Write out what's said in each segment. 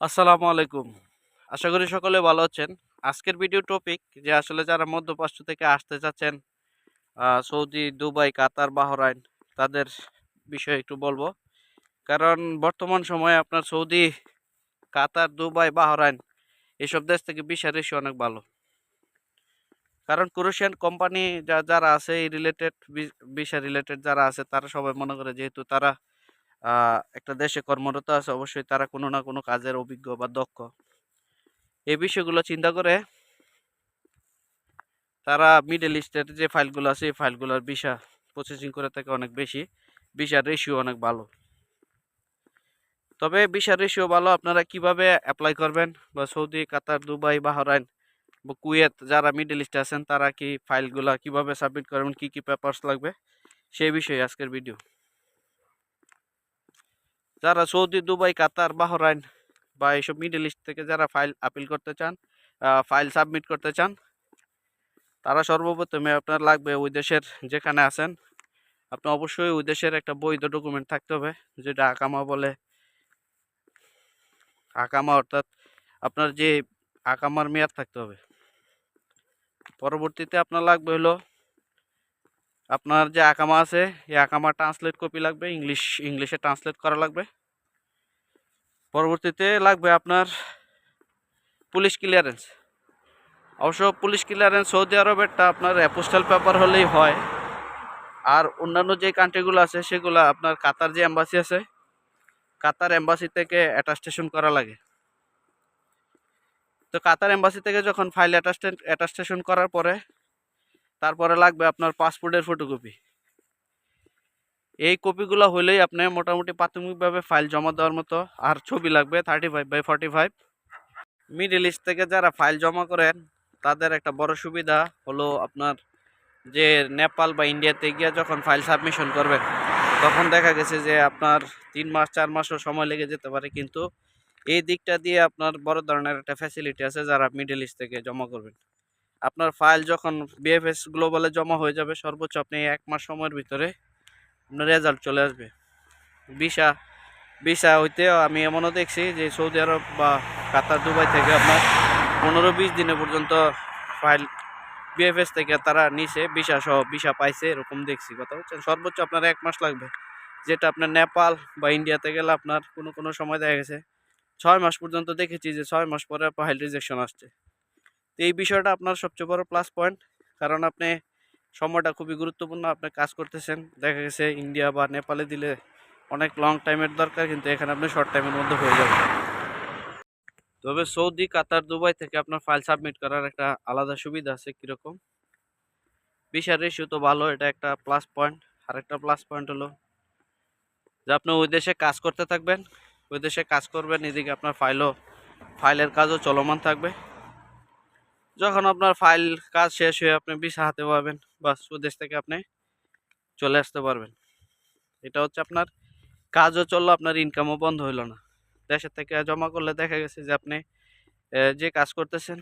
আসসালামু আলাইকুম। আশা করি সকলে ভালো আছেন। আজকের ভিডিও টপিক যে আসলে যারা মধ্যপ্রাচ্য থেকে আসতে চাচ্ছেন সৌদি, দুবাই, কাতার, বাহরাইন, তাদের বিষয়ে একটু বলব। কারণ বর্তমান সময়ে আপনার সৌদি, কাতার, দুবাই, বাহরাইন এসব দেশ থেকে ভিসা রেশিও অনেক ভালো। কারণ ক্রোশিয়ান কোম্পানি যা, যারা আছে এই রিলেটেড ভিসা রিলেটেড যারা আছে, তারা সবাই মনে করে যেহেতু তারা একটা দেশে কর্মরত আছে, অবশ্যই তারা কোনো না কোনো কাজের অভিজ্ঞ বা দক্ষ। এই বিষয়গুলো চিন্তা করে তারা মিডল ইস্টের যে ফাইলগুলো আছে, এই ফাইলগুলোর ভিসা প্রসেসিং করে থাকে অনেক বেশি। ভিসার রেশিও অনেক ভালো। তবে ভিসার রেশিও ভালো, আপনারা কীভাবে অ্যাপ্লাই করবেন? বা সৌদি, কাতার, দুবাই, বাহরাইন বা কুয়েত যারা মিডল ইস্টে আছেন, তারা কি ফাইলগুলো কীভাবে সাবমিট করবেন, কি কি পেপারস লাগবে? সেই বিষয়ে আজকের ভিডিও যারা সৌদি, দুবাই, কাতার, বাহরাইন বা এইসব মিডল ইস্ট থেকে যারা ফাইল আপিল করতে চান ফাইল সাবমিট করতে চান, তারা সর্বপ্রথমে আপনার লাগবে ওই দেশের যেখানে আছেন। আপনি অবশ্যই ওই দেশের একটা বৈধ ডকুমেন্ট থাকতে হবে, যেটা আকামা বলে। আকামা অর্থাৎ আপনার যে আকামার মেয়াদ থাকতে হবে। পরবর্তীতে আপনার লাগবে হলো আপনার যে আকামা আছে, এই আকামা ট্রান্সলেট কপি লাগবে ইংলিশ ইংলিশে ট্রান্সলেট করা লাগবে। পরবর্তীতে লাগবে আপনার পুলিশ ক্লিয়ারেন্স অবশ্য পুলিশ ক্লিয়ারেন্স সৌদি আরবেরটা আপনার অ্যাপোস্টাল পেপার হলেই হয়। আর অন্যান্য যে কান্ট্রিগুলো আছে, সেগুলো আপনার কাতার যে এম্বাসি আছে, কাতার এম্বাসি থেকে অ্যাটাস্টেশন করা লাগে। তো কাতার এম্বাসি থেকে যখন ফাইল অ্যাটাস্টেশন করার পরে তারপরে লাগবে আপনার পাসপোর্টের ফটোকপি এই কপিগুলো হলেই আপনি মোটামুটি প্রাথমিকভাবে ফাইল জমা দেওয়ার মতো আর ছবি লাগবে thirty five by forty five middle east থেকে যারা ফাইল জমা করেন, তাদের একটা বড় সুবিধা হলো আপনার যে নেপাল বা ইন্ডিয়াতে গিয়ে যখন ফাইল সাবমিশন করবেন, তখন দেখা গেছে যে আপনার তিন মাস, চার মাসও সময় লেগে যেতে পারে। কিন্তু এই দিকটা দিয়ে আপনার বড় ধরনের একটা ফ্যাসিলিটি আছে যারা মিডল ইস্ট থেকে জমা করবেন। আপনার ফাইল যখন বিএফএস গ্লোবালে জমা হয়ে যাবে, সর্বোচ্চ আপনি এক মাস সময়ের ভিতরে আপনার রেজাল্ট চলে আসবে। ভিসা ভিসা হইতেও আমি এমনও দেখছি যে সৌদি আরব বা কাতার, দুবাই থেকে আপনার পনেরো বিশ দিনে পর্যন্ত ফাইল বিএফএস থেকে তারা নিচে ভিসা সহ ভিসা পাইছে, এরকম দেখছি। কথা হচ্ছেন সর্বোচ্চ আপনার এক মাস লাগবে। যেটা আপনার নেপাল বা ইন্ডিয়াতে গেলে আপনার কোনো কোনো সময় দেখা গেছে। ছয় মাস পর্যন্ত দেখেছি যে ছয় মাস পরে ফাইল রিজেকশন আসছে। তো এই বিষয়টা আপনার সবচেয়ে বড় প্লাস পয়েন্ট কারণ আপনি সময়টা খুবই গুরুত্বপূর্ণ আপনি কাজ করতেছেন। দেখা গেছে ইন্ডিয়া বা নেপালে দিলে অনেক লং টাইমের দরকার, কিন্তু এখানে আপনি শর্ট টাইমের মধ্যে হয়ে যাবে তবে সৌদি, কাতার, দুবাই থেকে আপনার ফাইল সাবমিট করার একটা আলাদা সুবিধা আছে কীরকম? ভিসার রেশিও তো ভালো, এটা একটা প্লাস পয়েন্ট আর একটা প্লাস পয়েন্ট হলো যে আপনি ওই দেশে কাজ করতে থাকবেন, ওই দেশে কাজ করবেন, এদিকে আপনার ফাইলও ফাইলের কাজও চলমান থাকবে। যখন আপনার ফাইল কাজ শেষ হয়ে আপনি ভিসা হাতে পাবেন বা সুদেশ থেকে আপনি চলে আসতে পারবেন। এটা হচ্ছে আপনার কাজও চলল, আপনার ইনকামও বন্ধ হইল না। দেশের থেকে জমা করলে দেখা গেছে যে আপনি যে কাজ করতেছেন,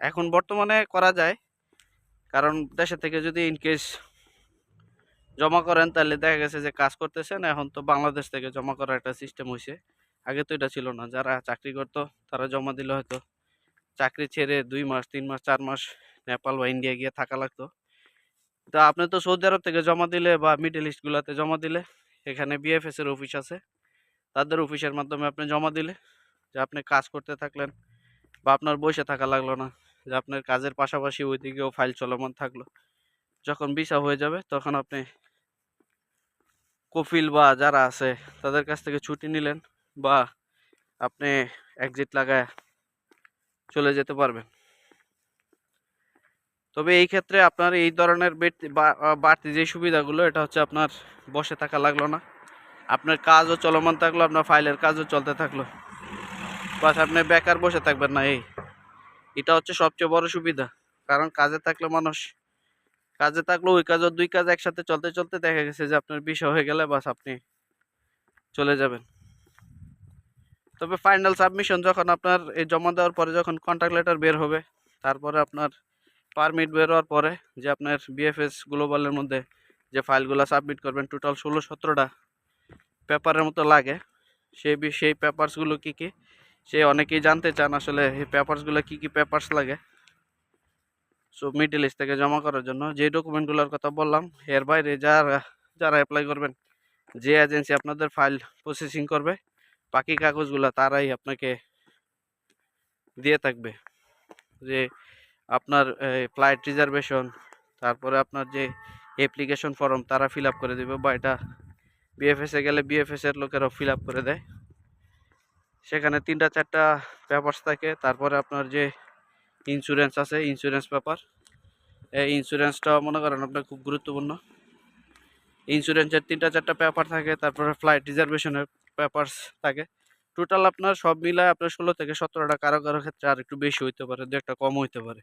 এখন বর্তমানে করা যায়। কারণ দেশের থেকে যদি ইনকেস জমা করেন, তাহলে দেখা গেছে যে কাজ করতেছেন, এখন তো বাংলাদেশ থেকে জমা করার একটা সিস্টেম হয়েছে আগে তো এটা ছিল না, যারা চাকরি করতো, তারা জমা দিলে হয়তো চাকরি ছেড়ে দুই মাস, তিন মাস, চার মাস নেপাল বা ইন্ডিয়া গিয়ে থাকা লাগতো। তা আপনি তো সৌদি আরব থেকে জমা দিলে বা মিডল ইস্টগুলোতে জমা দিলে, এখানে বিএফএস এর অফিস আছে। তাদের অফিসের মাধ্যমে আপনি জমা দিলে যে আপনি কাজ করতে থাকলেন বা আপনার বসে থাকা লাগল না, যে আপনার কাজের পাশাপাশি ওইদিকেও ফাইল চলমান থাকল। যখন ভিসা হয়ে যাবে, তখন আপনি কফিল বা যারা আছে, তাদের কাছ থেকে ছুটি নিলেন বা আপনি এক্সিট লাগায় চলে যেতে পারবেন তবে এই ক্ষেত্রে আপনার এই ধরনের বাড়তি যে সুবিধাগুলো, এটা হচ্ছে আপনার বসে থাকা লাগল না। আপনার কাজও চলমান থাকল, আপনার ফাইলের কাজও চলতে থাকল। বাস আপনি বেকার বসে থাকবেন না, এই। এটা হচ্ছে সবচেয়ে বড় সুবিধা। কারণ কাজে থাকলে মানুষ, কাজে থাকলে ওই কাজও দুই কাজ একসাথে চলতে চলতে দেখা গেছে যে আপনার বিষয় হয়ে গেলে বাস আপনি চলে যাবেন। তবে ফাইনাল সাবমিশন যখন আপনার এই জমা দেওয়ার পরে যখন কন্ট্যাক্ট লেটার বের হবে, তারপরে আপনার পারমিট বের হওয়ার পরে যে আপনার বিএফএস গ্লোবালের মধ্যে যে ফাইলগুলো সাবমিট করবেন টোটাল ষোলো সতেরোটা পেপারের মতো লাগে। সেই সেই পেপারসগুলো কী কী? সে অনেকেই জানতে চান আসলে এই পেপারসগুলো কি কি পেপারস লাগে। সো মিডল ইস্ট থেকে জমা করার জন্য যে ডকুমেন্টগুলোর কথা বললাম, এর বাইরে যারা যারা অ্যাপ্লাই করবেন, যে এজেন্সি আপনাদের ফাইল প্রসেসিং করবে বাকি কাগজগুলো তারাই আপনাকে দিয়ে থাকবে। যে আপনার ফ্লাইট রিজার্ভেশন তারপরে আপনার যে অ্যাপ্লিকেশন ফর্ম তারা ফিল করে দেবে বা এটা বিএফএসে গেলে বিএফএস এর লোকেরাও ফিল করে দেয়। সেখানে তিনটা, চারটা পেপারস থাকে, তারপরে আপনার যে ইন্স্যুরেন্স আছে ইন্স্যুরেন্স পেপার এই ইন্স্যুরেন্সটা মনে করেন আপনার খুব গুরুত্বপূর্ণ। ইন্স্যুরেন্সের তিনটা, চারটা পেপার থাকে, তারপরে ফ্লাইট রিজার্ভেশনের পেপারস থাকে। টোটাল আপনার সব মিলায় আপনার ষোলো থেকে সতেরোটা কারও কারও ক্ষেত্রে আর একটু বেশি হইতে পারে দু একটা কম হইতে পারে।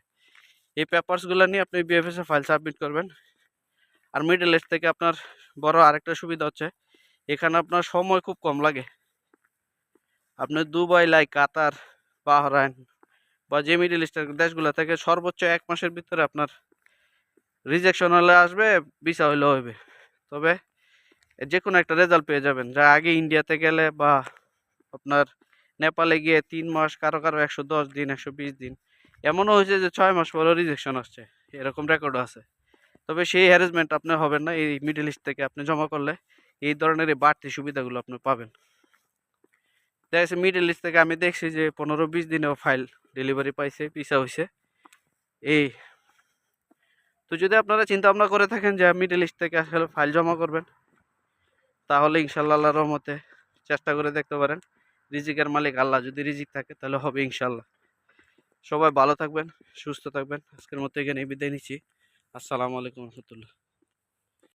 এই পেপারসগুলো নিয়ে আপনি বিএফএসে ফাইল সাবমিট করবেন। আর মিডল ইস্ট থেকে আপনার বড় আরেকটা সুবিধা হচ্ছে, এখানে আপনার সময় খুব কম লাগে। আপনি দুবাই, লাই, কাতার, বাহরাইন বা যে মিডল ইস্টের দেশগুলো থেকে সর্বোচ্চ এক মাসের ভিতরে আপনার রিজেকশন হলে আসবে ভিসা হইলে হবে তবে যে কোনো একটা রেজাল্ট পেয়ে যাবেন। যা আগে ইন্ডিয়াতে গেলে বা আপনার নেপালে গিয়ে তিন মাস, কারও কারও একশো দশ দিন, একশো বিশ দিন, এমনও হয়েছে যে ছয় মাস পরেও রিজেকশন আসছে। এরকম রেকর্ডও আছে। তবে সেই হ্যারেসমেন্ট আপনার হবেন না। এই মিডল ইস্ট থেকে আপনি জমা করলে এই ধরনের এই বাড়তি সুবিধাগুলো আপনি পাবেন। দেখা যাচ্ছে মিডল ইস্ট থেকে আমি দেখছি যে পনেরো বিশ দিনেও ফাইল ডেলিভারি পাইছে পিসা হয়েছে এই তো যদি আপনারা চিন্তা ভাবনা করে থাকেন যে মিডল ইস্ট থেকে আসলে ফাইল জমা করবেন তাহলে ইনশাল্লাহ রহমতে চেষ্টা করে দেখতে পারেন। রিজিকের মালিক আল্লাহ, যদি রিজিক থাকে তাহলে হবে ইনশাল্লাহ সবাই ভালো থাকবেন, সুস্থ থাকবেন। আজকের মতো এখানে বিদায় নিচ্ছি। আসসালামু আলাইকুম রহমতুল্লাহ।